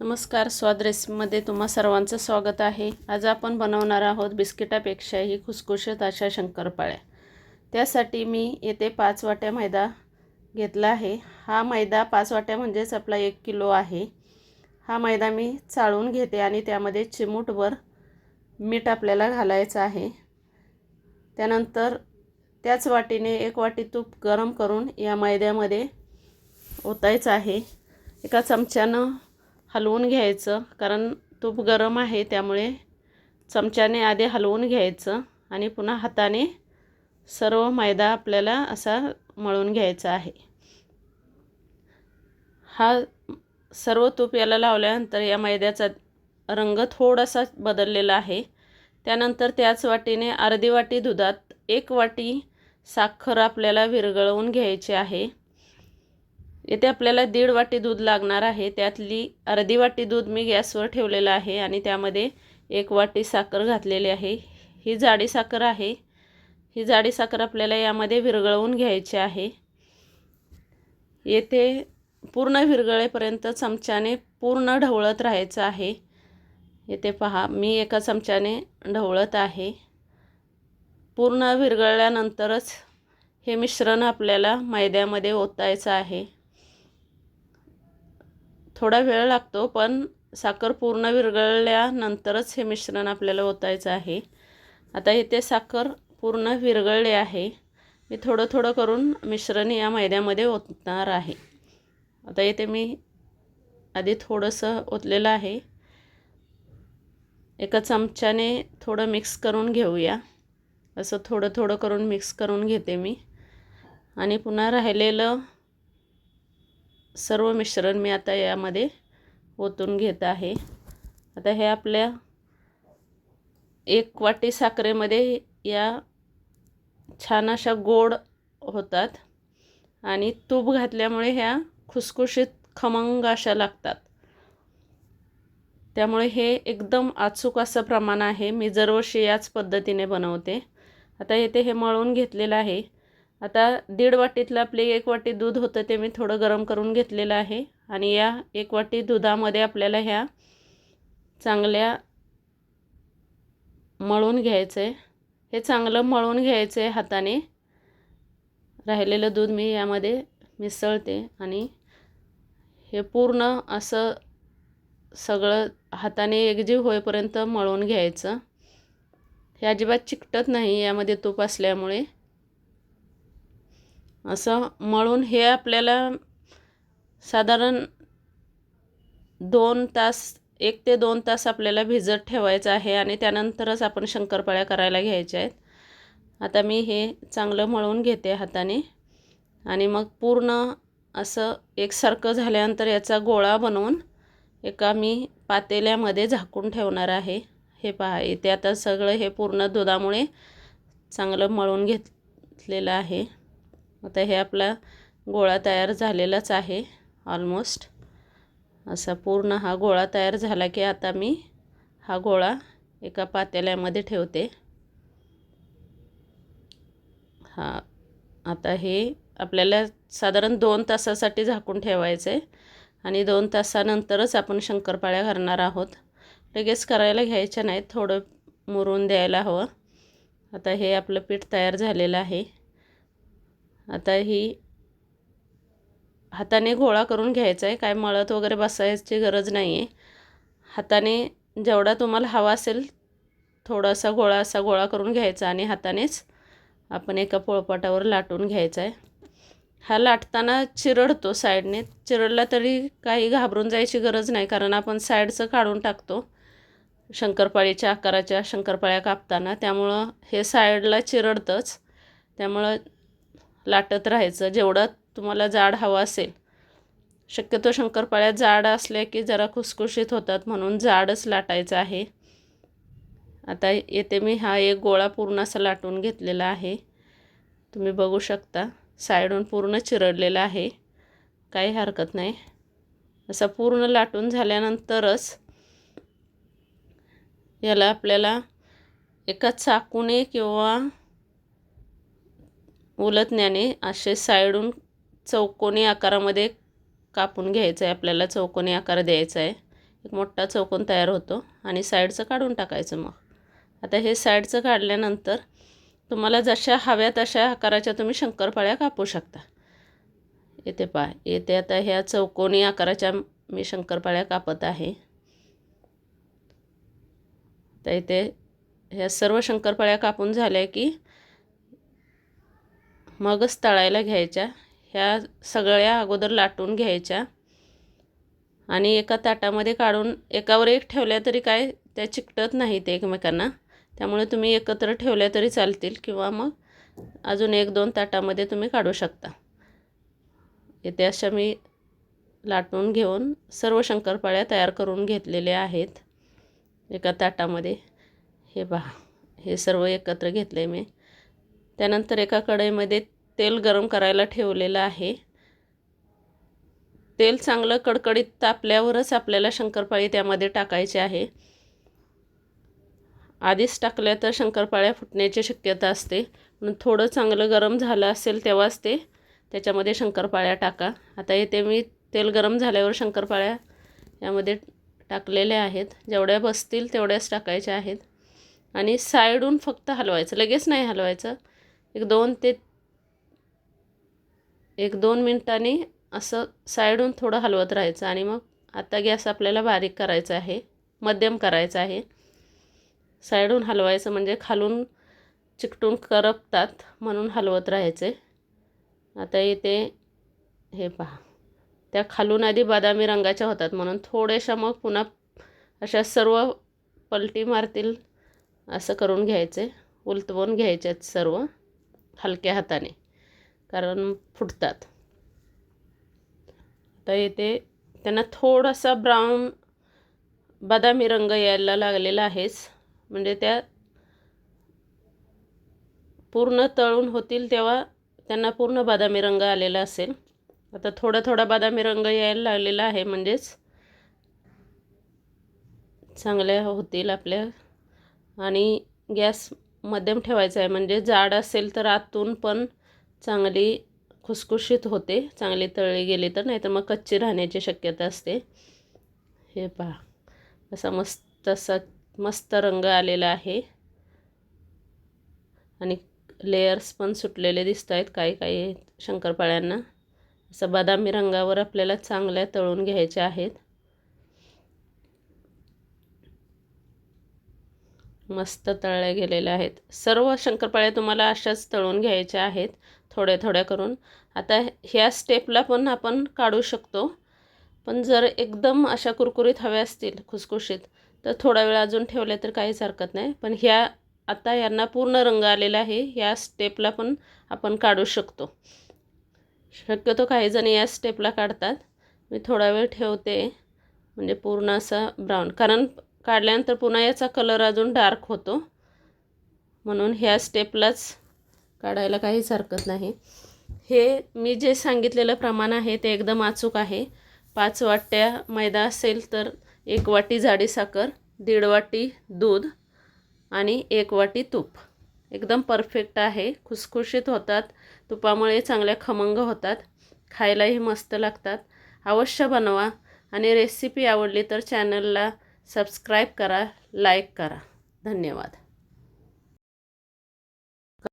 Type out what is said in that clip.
नमस्कार स्वाद रेसिपीमध्ये तुम्हा सर्वांचं स्वागत आहे. आज आपण बनवणार आहोत बिस्किटापेक्षाही खुसखुशीत अशा शंकरपाळ्या. त्यासाठी मी येथे पाच वाट्या मैदा घेतला आहे. हा मैदा पाच वाट्या म्हणजेच आपला एक किलो आहे. हा मैदा मी चाळून घेते आणि त्यामध्ये चिमूटभर मीठ आपल्याला घालायचं आहे. त्यानंतर त्याच वाटीने एक वाटी तूप गरम करून या मैद्यामध्ये ओतायचं आहे. एका चमच्यानं हलवून घ्यायचं कारण तूप गरम आहे त्यामुळे चमच्याने आधी हलवून घ्यायचं आणि पुन्हा हाताने सर्व मैदा आपल्याला असा मळून घ्यायचा आहे. हा सर्व तूप याला लावल्यानंतर या मैद्याचा रंग थोडासा बदललेला आहे. त्यानंतर त्याच वाटीने अर्धी वाटी दुधात एक वाटी साखर आपल्याला विरघळवून घ्यायची आहे. येथे आपल्याला दीड वाटी दूध लागणार आहे. त्यातली अर्धी वाटी दूध मी गॅसवर ठेवलेलं आहे आणि त्यामध्ये एक वाटी साखर घातलेली आहे. ही जाडी साखर आहे. ही जाडी साखर आपल्याला यामध्ये विरघळवून घ्यायची आहे. येथे पूर्ण विरघळेपर्यंत चमच्याने पूर्ण ढवळत राहायचं आहे. येथे पहा मी एका चमच्याने ढवळत आहे. पूर्ण विरघळल्यानंतरच हे मिश्रण आपल्याला मैद्यामध्ये ओतायचं आहे. थोडा वेळ लागतो पण साखर पूर्ण विरघळल्यानंतरच हे मिश्रण आपल्याला ओतायचं आहे. आता इथे साखर पूर्ण विरघळले आहे. मी थोडं थोडं करून मिश्रण या मैद्यामध्ये ओतणार आहे. आता इथे मी आधी थोडंसं ओतलेलं आहे. एका चमच्याने थोडं मिक्स करून घेऊया. असं थोडं थोडं करून मिक्स करून घेते मी. आणि पुन्हा राहिलेलं सर्व मिश्रण मी आता यामध्ये ओतून घेत आहे. आता हे आपल्या एक वाटी साखरेमध्ये या छान अशा गोड होतात आणि तूप घातल्यामुळे ह्या खुसखुशीत खमंग अशा लागतात. त्यामुळे हे एकदम अचूक असं प्रमाण आहे. मी दरवर्षी याच पद्धतीने बनवते. आता येथे हे मळून घेतलेलं आहे. आता दीड वाटीतलं आपले एक वाटी दूध होतं ते मी थोडं गरम करून घेतलेलं आहे. आणि या एक वाटी दुधामध्ये आपल्याला ह्या चांगल्या मळून घ्यायचं. आहे हे चांगलं मळून घ्यायचं आहे हाताने. राहिलेलं दूध मी यामध्ये मिसळते आणि हे पूर्ण असं सगळं हाताने एकजीव होईपर्यंत मळून घ्यायचं. हे अजिबात चिकटत नाही यामध्ये तूप असल्यामुळे. असं मळून हे आपल्याला साधारण दोन तास एक ते दोन तास आपल्याला भिजत ठेवायचं आहे आणि त्यानंतरच आपण शंकरपाळ्या करायला घ्यायच्या आहेत. आता मी हे चांगलं मळून घेते हाताने आणि मग पूर्ण असं एकसारखं झाल्यानंतर याचा गोळा बनवून एका मी पातेल्यामध्ये झाकून ठेवणार आहे. हे पहा इथे आता सगळं हे पूर्ण दुधामुळे चांगलं मळून घेतलेलं आहे. आता हे आपला गोळा तयार झालेलाच आहे ऑलमोस्ट असा पूर्ण हा गोळा तयार झाला की आता मी हा गोळा एका पातेल्यामध्ये ठेवते. हा आता हे आपल्याला साधारण दोन तासासाठी झाकून ठेवायचं आहे आणि दोन तासानंतरच आपण शंकरपाळ्या करणार आहोत. लगेच करायला घ्यायच्या नाहीत थोडं मुरून द्यायला हवं. आता हे आपलं पीठ तयार झालेलं आहे. आता ही हाताने गोळा करून घ्यायचा आहे काय मळत वगैरे बसायची गरज नाही आहे हाताने जेवढा तुम्हाला हवा असेल थोडासा गोळा असा गोळा करून घ्यायचा आणि हातानेच आपण एका पोळपाटावर लाटून घ्यायचा आहे हा लाटताना चिरडतो साईडने. चिरडला तरी काही घाबरून जायची गरज नाही कारण आपण साईडचं काढून टाकतो. शंकरपाळीच्या आकाराच्या शंकरपाळ्या कापताना. त्यामुळं हे साईडला चिरडतंच. त्यामुळं लाटत राहायचं. जेवढं तुम्हाला जाड हवं असेल. शक्यतो शंकरपाळ्या जाड असल्या की जरा खुसखुशीत होतात म्हणून जाडच लाटायचं आहे. आता येथे मी हा एक गोळा पूर्ण असा लाटून घेतलेला आहे. तुम्ही बघू शकता. साईडून पूर्ण चिरडलेला आहे. काही हरकत नाही. असा पूर्ण लाटून झाल्यानंतरच याला आपल्याला एका चाकूने किंवा उलटण्याने असे साईडून चौकोनी आकारामध्ये कापून घ्यायचं आहे. आपल्याला चौकोनी आकार द्यायचा आहे. एक मोठा चौकोन तयार होतो आणि साईडचं काढून टाकायचं मग. आता हे साईडचं काढल्यानंतर तुम्हाला जशा हव्या तशा आकाराच्या तुम्ही शंकरपाळ्या कापू शकता. येते पा येते आता ह्या चौकोनी आकाराच्या मी शंकरपाळ्या कापत आहे. तर इथे ह्या सर्व शंकरपाळ्या कापून झाल्या की मगच तळायला घ्यायच्या. ह्या सगळ्या अगोदर लाटून घ्यायच्या. आणि एका ताटामध्ये काढून एकावर एक ठेवल्या तरी काय त्या चिकटत नाहीत एकमेकांना. त्यामुळे तुम्ही एकत्र ठेवल्या तरी चालतील किंवा मग अजून एक दोन ताटामध्ये तुम्ही काढू शकता. इथे अशा मी लाटून घेऊन सर्व शंकरपाळ्या तयार करून घेतलेल्या आहेत. एका ताटामध्ये. हे पहा. हे सर्व एकत्र घेतले मी. त्यानंतर एका कढईमध्ये तेल गरम करायला ठेवलेलं आहे. तेल चांगलं कडकडीत तापल्यावरच आपल्याला शंकरपाळी त्यामध्ये टाकायची आहे. आधीच टाकल्या तर शंकरपाळ्या फुटण्याची शक्यता असते. म्हणून थोडं चांगलं गरम झालं असेल तेव्हाच ते त्याच्यामध्ये शंकरपाळ्या टाका. आता येते मी तेल गरम झाल्यावर शंकरपाळ्या यामध्ये टाकलेल्या आहेत. जेवढ्या बसतील तेवढ्याच टाकायच्या आहेत. आणि साईडून फक्त हलवायचं. लगेच नाही हलवायचं. एक दोन ते एक दोन मिनटांनी असं साईडून थोडं हलवत राहायचं आणि मग आता गॅस आपल्याला बारीक करायचा आहे मध्यम करायचा आहे. साईडून हलवायचं म्हणजे खालून चिकटून करपतात म्हणून हलवत राहायचे. आता इथे हे पहा त्या खालून आधी बदामी रंगाच्या होतात म्हणून थोड्याशा मग पुन्हा अशा सर्व पलटी मारतील असं करून घ्यायचे उलटवून घ्यायच्यात सर्व. हलक्या हाताने कारण फुटतात. आता येते त्यांना थोडासा ब्राऊन बदामी रंग यायला लागलेला आहेच म्हणजे त्या पूर्ण तळून होतील तेव्हा त्यांना पूर्ण बदामी रंग आलेला असेल. आता थोडा थोडा बदामी रंग यायला लागलेला आहे म्हणजेच चांगल्या होतील आपल्या. आणि गॅस मध्यम ठेवायचं आहे. म्हणजे जाड असेल तर आतून पण चांगली खुसखुशीत होते. चांगली तळली गेली तर नाही तर मग कच्ची राहण्याची शक्यता असते. हे पहा. असा मस्त असा मस्त रंग आलेला आहे. आणि लेयर्स पण सुटलेले दिसत आहेत काही काही शंकरपाळ्यांना. असं बदामी रंगावर आपल्याला चांगल्या तळून घ्यायच्या आहेत. मस्त तळल्या गेलेल्या आहेत. सर्व शंकरपाळ्या तुम्हाला अशाच तळून घ्यायच्या आहेत थोड्या थोड्या करून. आता ह्या स्टेपला पण आपण काढू शकतो. पण जर एकदम अशा कुरकुरीत हव्या असतील खुसखुशीत तर थोडा वेळ अजून ठेवल्या तर काहीच हरकत नाही. पण ह्या आता यांना पूर्ण रंग आलेला आहे ह्या स्टेपला पण आपण काढू शकतो. शक्यतो काही जण या स्टेपला काढतात. मी थोडा वेळ ठेवते. म्हणजे पूर्ण असा ब्राऊन कारण काढल्यानंतर पुन्हा याचा कलर अजून डार्क होतो. म्हणून ह्या स्टेपलाच काढायला काहीच हरकत नाही. हे मी जे सांगितलेलं प्रमाण आहे ते एकदम अचूक आहे. पाच वाट्या मैदा असेल तर एक वाटी जाडी साखर दीड वाटी दूध आणि एक वाटी तूप. एकदम परफेक्ट आहे. खुसखुशीत होतात. तुपामुळे चांगल्या खमंग होतात. खायलाही मस्त लागतात. अवश्य बनवा. आणि रेसिपी आवडली तर चॅनलला सबस्क्राईब करा लाईक करा. धन्यवाद.